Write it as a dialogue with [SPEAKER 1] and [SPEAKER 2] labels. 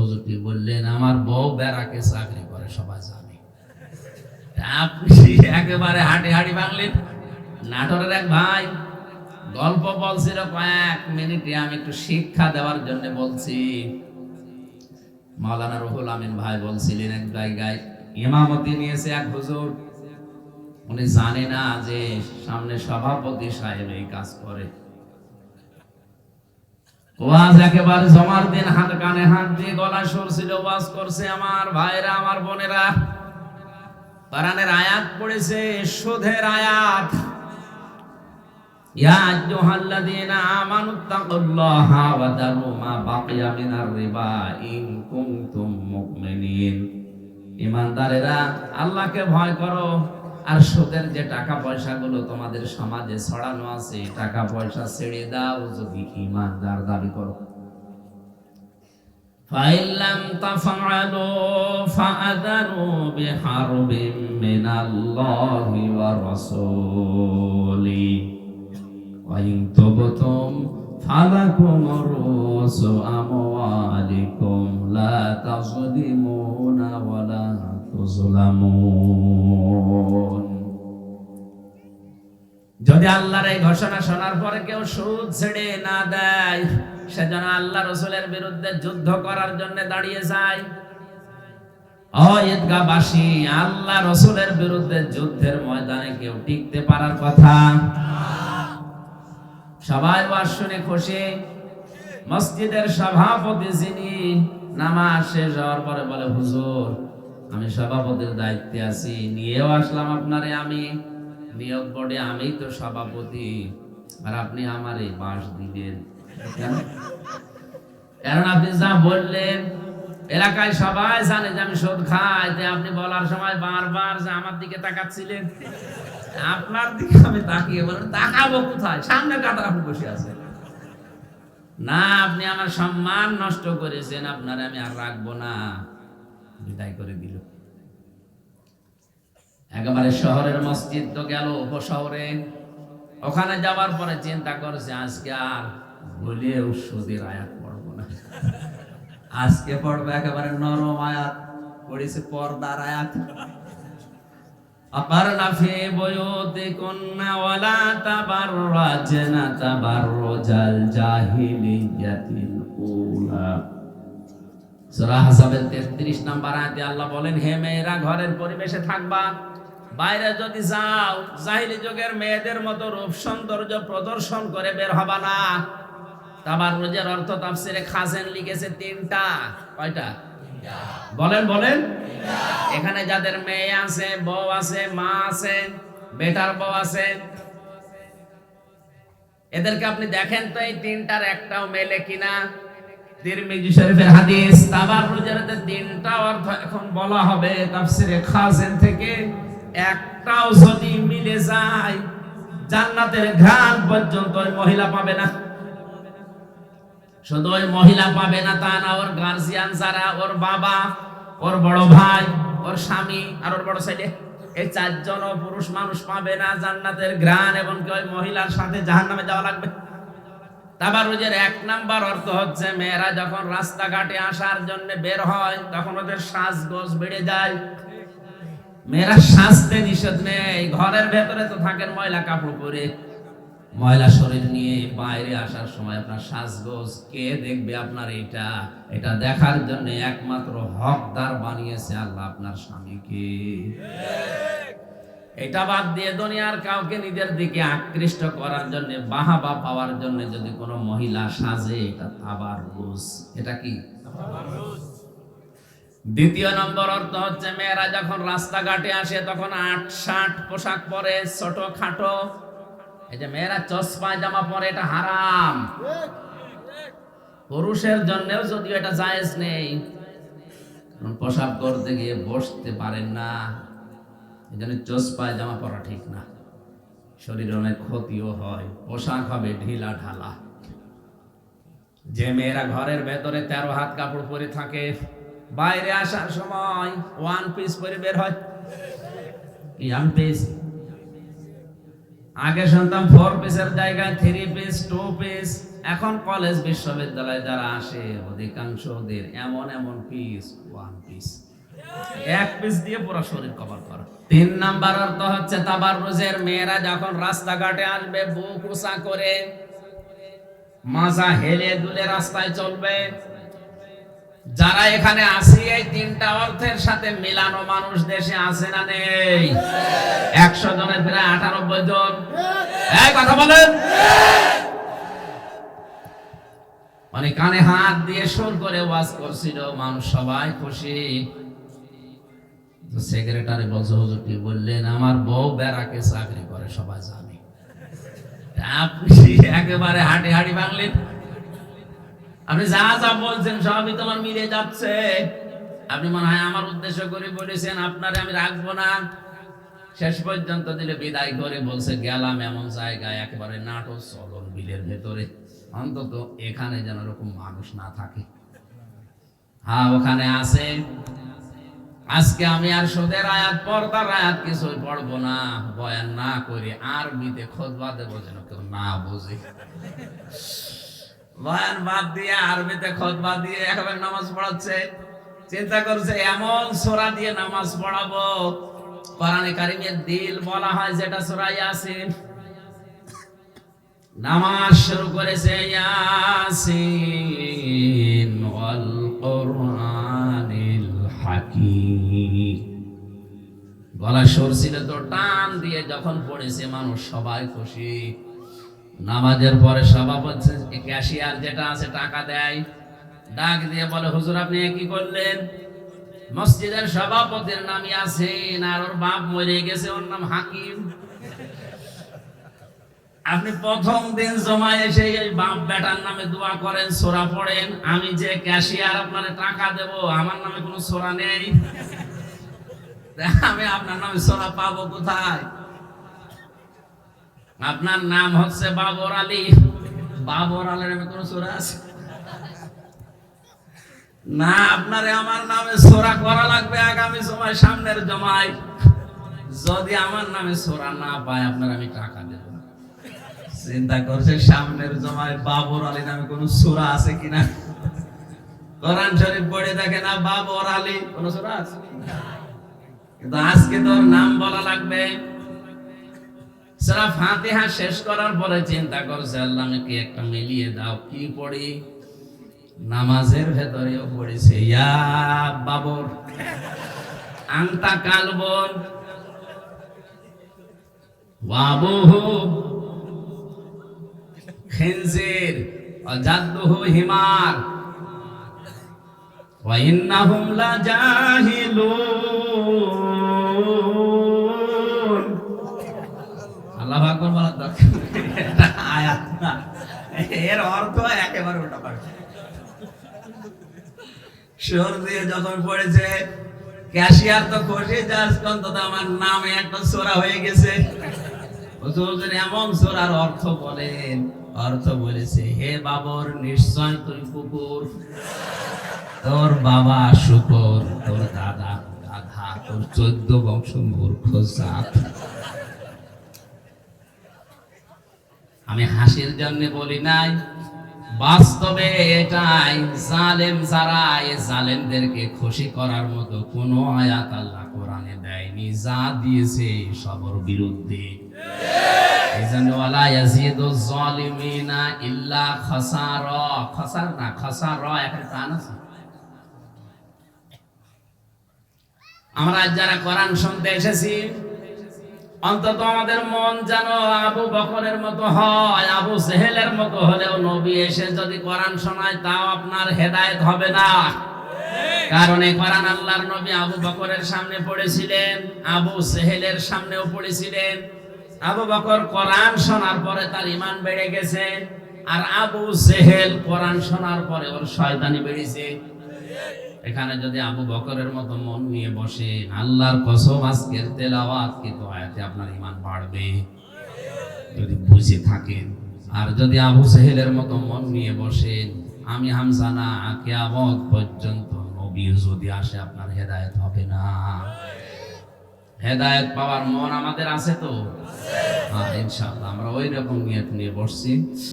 [SPEAKER 1] বলছে বললেন, আমার বউ বেড়াকে চাকরি করে, সবাই জানে। আপনি একেবারে হাঁটি হাঁটি বাংলেন নাটোরের এক ভাই গল্প বলছিল, কয়েক মিনিটে আমি একটু শিক্ষা দেওয়ার জন্য বলছি। মাওলানা রুহুল আমিন ভাই বলছিলেন এক জায়গায়, ইমামতি নিয়েছে এক হুজুর। উনি জানে না যে সামনে সভাপতি সাহেব এই কাজ করে। ওয়াজ একেবারে জমার দিন, হাত কানে হাত দিয়ে গলা সরছিল, ওয়াজ করছে আমার ভাইরা, আমার বোনেরা। কোরআনের আয়াত পড়েছে সুধের আয়াত। ইয়া আইয়ুহাল্লাযীনা আমানুত্তাকুল্লাহা ওয়া দারু মা বাকিয়া মিনার রিবা ইন কুনতুম মুমিনিন। আল্লাহকে ভয় করো। আর সুদের যে টাকা পয়সাগুলো তোমাদের সমাজে ছড়ানো আছে টাকা পয়সা ছেড়ে দাও যদি ইমানদার দাবি করো فإن لم تفعلوا فأذنوا بحرب من الله ورسوله وإن تبتم فلكم رؤوس أموالكم لا تظلمون ولا تظلمون যদি আল্লাহর এই ঘোষণা শোনার পরে কেউ সুদ ছেড়ে না দেয় সেজন্য আল্লাহ রসুলের বিরুদ্ধে যুদ্ধ করার জন্য দাঁড়িয়ে যায়। আল্লাহ রসুলের বিরুদ্ধে যুদ্ধের ময়দানে কেউ টিকতে পারার কথা? সবাই শুনে খুশি। মসজিদের সভাপতি যিনি নামাজ শেষ হওয়ার পরে বলে, হুজুর, আমি সভাপতির দায়িত্বে আছি, নিয়েও আসলাম আপনারে আমি। নিয়োগ বোর্ডে আমি তো সভাপতি, আর আপনি আমার এই বাস দিলেন। কারণ আপনি যা বললেন, এলাকায় সবাই জানে যে আমি সুদ খাই যে আপনি বলার সময় বারবার যে আমার দিকে তাকাচ্ছিলেন। আপনার দিকে আমি তাকিয়ে বলেন তাকাবো কোথায়? সামনে কাটা আপনি বসে আছেন। না, আপনি আমার সম্মান নষ্ট করেছেন, আপনার আমি আর রাখব না। বিদায় করে দিল। একেবারে শহরের মসজিদ তো গেল উপশহরে ওখানে যাওয়ার পরে চিন্তা করেছে আজকে আর বলিয়েও সুদের আয়াত পড়বো না আজকে পড়বো একেবারে নরম আয়াত পড়েছে পর্দার আয়াত أقرن في بيوتكن ولا تبرجن تبرج الجاهلية الأولى সূরা হাসাবের 33 নম্বর আয়াতে আল্লাহ বলেন হে মেয়েরা ঘরের পরিবেশে থাকবা বাইরে যদি যাও, জাহিলি যুগের মেয়েদের মতো রূপ সৌন্দর্য প্রদর্শন করে বের হবা না। তাবার রোজের অর্থ তাফসিরে খাজেন লিখেছে তিনটা। কয়টা? বলেন বলেন। এখানে যাদের মেয়ে আছে, বউ আছে, মা আছে, বেটার বউ আছে। এদেরকে আপনি দেখেন তো এই তিনটার একটাও মেলে কিনা? তিরমিজি শরীফের হাদিস, তাবাররুজের যে তিনটা অর্থ এখন বলা হবে তাফসিরে খাজেন থেকে। একটাও যদি মিলে যায়, জান্নাতের ঘ্রাণ পর্যন্ত ওই মহিলা পাবে না। শুধু ওই মহিলা পাবে না তা না, ওর গার্জিয়ান যারা, ওর বাবা, ওর বড় ভাই, ওর স্বামী আর ওর বড় সাইডে এই চারজন পুরুষ মানুষ পাবে না জান্নাতের ঘ্রাণ এবং ওই মহিলার সাথে জাহান্নামে যাওয়া লাগবে। তারপর তাবারুজের এক নাম্বার অর্থ হচ্ছে, মেয়েরা যখন রাস্তাঘাটে আসার জন্য বের হয়, তখন ওদের সাজগোজ বেড়ে যায়। মেয়েরা সাজতে নিষেধ নেই। ঘরের ভেতরে তো থাকেন ময়লা কাপড় পরে। ময়লা শরীর নিয়ে বাইরে আসার সময় আপনার সাজগোজ, কে দেখবে আপনার এটা? এটা দেখার জন্য একমাত্র হকদার বানিয়েছে আল্লাহ আপনার স্বামীকে। এটা বাদ দিয়ে দুনিয়ার কাউকে নিজের দিকে আকৃষ্ট করার জন্য, বাহাবা পাওয়ার জন্য যদি কোনো মহিলা সাজে, এটা আবার রোজ এটা কি? দ্বিতীয় নম্বর অর্থ হচ্ছে, মেয়েরা যখন রাস্তাঘাটে আসে, তখন আট ষাট পোশাক পরে, ছোট, খাটো। এই যে মেয়েরা চশমা, জামা পরে, এটা হারাম। পুরুষের জন্যও যদিও এটা জায়েজ নেই। পোশাক করতে গিয়ে বসতে পারেন না। এই জন্য চশমায় জামা পরা ঠিক না। শরীরে অনেক ক্ষতিও হয়। পোশাক হবে ঢিলা ঢালা। যে মেয়েরা ঘরের ভেতরে তেরো হাত কাপড় পরে থাকে বাইরে আসার সময় ওয়ান পিস পরে বের হয়। পিস আগে শুনতাম ফোর পিসের জায়গায় থ্রি পিস টু পিস এখন কলেজ বিশ্ববিদ্যালয়ে যারা আসে, অধিকাংশ ওদের এমন এমন পিস ওয়ান পিস এক পিস দিয়ে পুরো শরীর কভার করা। তিন নাম্বার অর্থ হচ্ছে তাবাররুজের মেয়েরা যখন রাস্তাঘাটে আসবে, বুক উঁচা করে মাজা হেলে দুলে রাস্তায় চলবে যারা এখানে আসি, এই তিনটা অর্থের সাথে মিলানো মানুষ দেশে আছে না নেই? একশো জনের প্রায় আটানব্বই জন। কথা বলেন। মানে কানে হাত দিয়ে সুর করে ওয়াজ করছিল, মানুষ সবাই খুশি। সেক্রেটারি বলছে, হুজুর, কি বললেন? আমার বউ বেড়াকে চাকরি করে, সবাই জানে। আপনি একেবারে হাঁটি হাঁটি বাংলেন? আপনি যা যা বলছেন সবই তোমার মিলে যাচ্ছে। আপনি মনে হয় আমার উদ্দেশ্য করে বলেছেন, আপনারে আমি রাখব না। শেষ পর্যন্ত দিলে বিদায় করে বলছে, গেলাম এমন জায়গায় একেবারে নাটক চলন বিলের ভেতরে। অন্তত এখানে যেন এরকম মানুষ না থাকে। হ্যাঁ ওখানে আছে। আজকে আমি আর সুদের আয়াত, পর্দার আয়াত কিছু পড়ব না। বয়ান না করে আরবিতে খোদবা দেবো যেন কেউ না বুঝে। বয়ান বাদ দিয়ে আরবিতে খোদবা দিয়ে একেবারে নামাজ পড়াচ্ছে। চিন্তা করছে, এমন সোরা দিয়ে নামাজ পড়াবো। কোরআনে কারিমের দিল বলা হয় যেটা সোরা ইয়াসিন। নামাজ শুরু করেছে ইয়াসিন ওয়াল কোরআনিল হাকিম। গলা সরছিল তো টান দিয়ে যখন পড়েছে মানুষ সবাই খুশি। নামাজের পরে সভাপতি ক্যাশিয়ার যেটা আছে টাকা দেয়। ডাক দিয়ে বলে, হুজুর, আপনি কি করলেন? মসজিদের সভাপতির নামই আছেন আর ওর বাপ মরে গেছে, ওর নাম হাকিম। আপনি প্রথম দিন জমা এসে এই বাপ বেটার নামে দোয়া করেন, সোরা পড়েন, আমি যে ক্যাশিয়ার আপনার টাকা দেব, আমার নামে কোনো সোরা নেই। আমি আপনার নামে সোরা পাবো কোথায়? আপনার নাম হচ্ছে বাবর আলী। বাবর আলীর কোনো সোরা আছে? না, আপনারে আমার নামে সোরা করা লাগবে আগামী সময় সামনের জমায়। যদি আমার নামে সোরা না পায়, আপনার আমি টাকা দেব চিন্তা করছে সামনের জমায় বাবর আলী নামে কোন সোরা আছে কিনা? কোরআন শরীফ পড়ে দেখে না বাবর আলী। কোন সোরা আছে? কিন্তু আজকে তোর নাম বলা লাগবে সারা ফাতিহা শেষ করার পরে চিন্তা করছে, আল্লাহ আমাকে একটা মিলিয়ে দাও। কি পড়ি? নামাজের ভেতরেও পড়েছে, ইয়া বাবর আংটা কালবন, ওয়াবুহু খিনজির অজাদ্দুহু হিমার, ওয়া ইন্নাহুম লাজাহিলুন আল্লাহু আকবার বলার দরকার নেই। এটা আয়াত না এর অর্থ পাল্টা দিয়ে যখন পড়েছে ক্যাশিয়ার তো অন্তত আমার নামে একটা সোরা হয়ে গেছে। এমন সোরার অর্থ বলেন, অর্থ বলেছে, হে বাবর, নিশ্চয় তুই কুকুর। তোর বাবা শুকর, তোর দাদা গাধা, তোর চোদ্দ বংশ মূর্খ জাত। আমি হাসির জন্য বলি নাই বাস্তবে এটাই, জালেম যারা জালেমদেরকে খুশি করার মতো কোনো আয়াত আল্লাহ কোরআনে দেয়নি। যা দিয়েছে সবর বিরুদ্ধে। আমরা যারা কোরআন শুনতে এসেছি অন্তত আমাদের মন যেন আবু বকরের মতো হয়, আবু সেহেলের মতো হলেও নবী এসে যদি কোরআন শোনায়, তাও আপনার হেদায়েত হবে না। কারণ এই কোরআন আল্লাহর নবী আবু বকরের সামনে পড়েছিলেন, আবু সেহেলের সামনেও পড়েছিলেন। আবু বকর কোরআন শোনার পরে তার ইমান বেড়ে গেছে, আর আবু সেহেল কোরআন শোনার পরে ওর শয়তানি বেড়েছে। এখানে যদি আবু বকরের মতো মন নিয়ে বসে, আল্লাহর কসম আজকের তেলাওয়াত কিন্তু আয়াতে আপনার ইমান বাড়বে? যদি বুঝে থাকেন। আর যদি আবু সেহেলের মতো মন নিয়ে বসেন আমি হামজানা কিয়ামত পর্যন্ত নবী যদি আসে, আপনার হেদায়ত হবে না। হেদায়ত পাওয়ার মন আমাদের আছে তো? হ্যাঁ ইনশাআল্লাহ, আমরা ওই রকম নিয়ে বসছি।